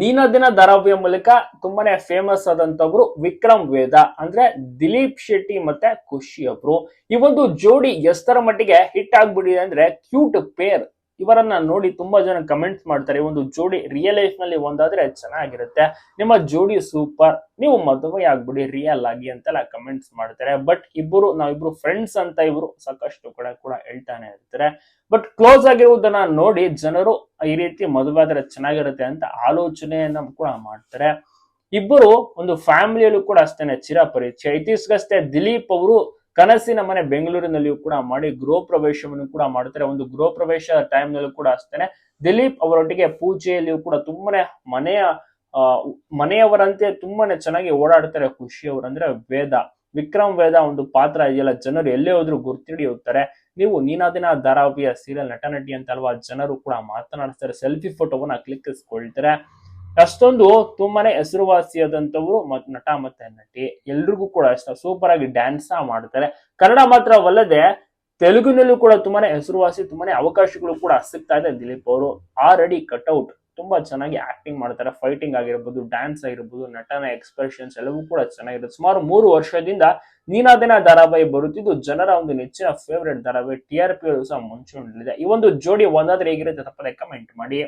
ನೀನದಿನ ಧಾರಾವಾಹಿಯ ಮೂಲಕ ತುಂಬಾನೇ ಫೇಮಸ್ ಆದಂತವ್ರು ವಿಕ್ರಮ್ ವೇದ, ಅಂದ್ರೆ ದಿಲೀಪ್ ಶೆಟ್ಟಿ ಮತ್ತೆ ಖುಷಿ ಅವರು ಈ ಒಂದು ಜೋಡಿ ಎಷ್ಟರ ಮಟ್ಟಿಗೆ ಹಿಟ್ ಆಗ್ಬಿಟ್ಟಿದೆ ಅಂದ್ರೆ ಕ್ಯೂಟ್ ಪೇರ್ ಇವರನ್ನ ನೋಡಿ ತುಂಬಾ ಜನ ಕಮೆಂಟ್ಸ್ ಮಾಡ್ತಾರೆ ಒಂದು ಜೋಡಿ ರಿಯಲ್ ಲೈಫ್ನಲ್ಲಿ ಒಂದಾದ್ರೆ ಚೆನ್ನಾಗಿರುತ್ತೆ. ನಿಮ್ಮ ಜೋಡಿ ಸೂಪರ್ ನೀವು ಮದುವೆ ಆಗ್ಬಿಡಿ ರಿಯಲ್ ಆಗಿ ಅಂತೆಲ್ಲ ಕಮೆಂಟ್ಸ್ ಮಾಡ್ತಾರೆ. ಬಟ್ ಇಬ್ಬರು ನಾವಿಬ್ರು ಫ್ರೆಂಡ್ಸ್ ಅಂತ ಇವರು ಸಾಕಷ್ಟು ಕಡೆ ಕೂಡ ಹೇಳ್ತಾನೆ ಇರ್ತಾರೆ. ಬಟ್ ಕ್ಲೋಸ್ ಆಗಿರುವುದನ್ನ ನೋಡಿ ಜನರು ಈ ರೀತಿ ಮದುವೆ ಚೆನ್ನಾಗಿರುತ್ತೆ ಅಂತ ಆಲೋಚನೆಯನ್ನ ಕೂಡ ಮಾಡ್ತಾರೆ. ಇಬ್ಬರು ಒಂದು ಫ್ಯಾಮಿಲಿಯಲ್ಲೂ ಕೂಡ ಅಷ್ಟೇನೆ ಚಿರಪರಿಚಯ ಇತ್ತೀಚೆಗಷ್ಟೇ ದಿಲೀಪ್ ಅವರು ಕನಸಿನ ಮನೆ ಬೆಂಗಳೂರಿನಲ್ಲಿಯೂ ಕೂಡ ಮಾಡಿ ಗೃಹ ಪ್ರವೇಶವನ್ನು ಕೂಡ ಮಾಡ್ತಾರೆ. ಒಂದು ಗೃಹ ಪ್ರವೇಶ ಟೈಮ್ ನಲ್ಲೂ ಕೂಡ ಅಷ್ಟೇನೆ. ದಿಲೀಪ್ ಅವರೊಟ್ಟಿಗೆ ಪೂಜೆಯಲ್ಲಿಯೂ ಕೂಡ ತುಂಬಾನೇ ಮನೆಯ ಮನೆಯವರಂತೆ ತುಂಬಾನೇ ಚೆನ್ನಾಗಿ ಓಡಾಡ್ತಾರೆ ಖುಷಿ ಅವರು ವೇದ. ವಿಕ್ರಮ್ ವೇದ ಒಂದು ಪಾತ್ರ ಇದೆಯಲ್ಲ, ಜನರು ಎಲ್ಲೇ ಹೋದ್ರು ಗುರ್ತಿಡಿಯುತ್ತಾರೆ ನೀವು ನೀನಾ ದಿನ ಧಾರಾವಾಹಿಯ ಸೀರಿಯಲ್ ನಟ ನಟಿ ಅಂತ ಅಲ್ವಾ ಜನರು ಕೂಡ ಮಾತನಾಡ್ತಾರೆ ಸೆಲ್ಫಿ ಫೋಟೋವನ್ನ ಕ್ಲಿಕ್ಕಿಸ್ಕೊಳ್ತಾರೆ. ಅಷ್ಟೊಂದು ತುಂಬಾನೇ ಹೆಸರುವಾಸಿಯಾದಂಥವ್ರು ಮತ್ ನಟ ಮತ್ತೆ ನಟಿ, ಎಲ್ರಿಗೂ ಕೂಡ ಅಷ್ಟ ಸೂಪರ್ ಆಗಿ ಡ್ಯಾನ್ಸ್ ಮಾಡ್ತಾರೆ. ಕನ್ನಡ ಮಾತ್ರವಲ್ಲದೆ ತೆಲುಗಿನಲ್ಲೂ ಕೂಡ ತುಂಬಾನೇ ಹೆಸರುವಾಸಿ, ತುಂಬಾನೇ ಅವಕಾಶಗಳು ಕೂಡ ಸಿಗ್ತಾ ಇದೆ ದಿಲೀಪ್ ಅವರು. ಆಲ್ರೆಡಿ ಕಟ್ಔಟ್ ತುಂಬಾ ಚೆನ್ನಾಗಿ ಆಕ್ಟಿಂಗ್ ಮಾಡ್ತಾರೆ ಫೈಟಿಂಗ್ ಆಗಿರ್ಬೋದು ಡ್ಯಾನ್ಸ್ ಆಗಿರ್ಬೋದು, ನಟನ ಎಕ್ಸ್ಪ್ರೆಷನ್ಸ್ ಎಲ್ಲವೂ ಕೂಡ ಚೆನ್ನಾಗಿರುತ್ತೆ. ಸುಮಾರು ಮೂರು ವರ್ಷದಿಂದ ನೀನಾದಿನ ಧಾರಾವಾಹಿ ಬರುತ್ತಿದ್ದು ಜನರ ಒಂದು ನೆಚ್ಚಿನ ಫೇವರೇಟ್ ಧಾರಾವಾಹಿ ಟಿ ಆರ್ ಪಿ ಸಹ ಮುಂಚೂಣಿಲಿದೆ ಈ ಒಂದು ಜೋಡಿ ಒಂದಾದ್ರೆ ಹೇಗಿರುತ್ತೆ ತಪ್ಪದೆ ಕಮೆಂಟ್ ಮಾಡಿ.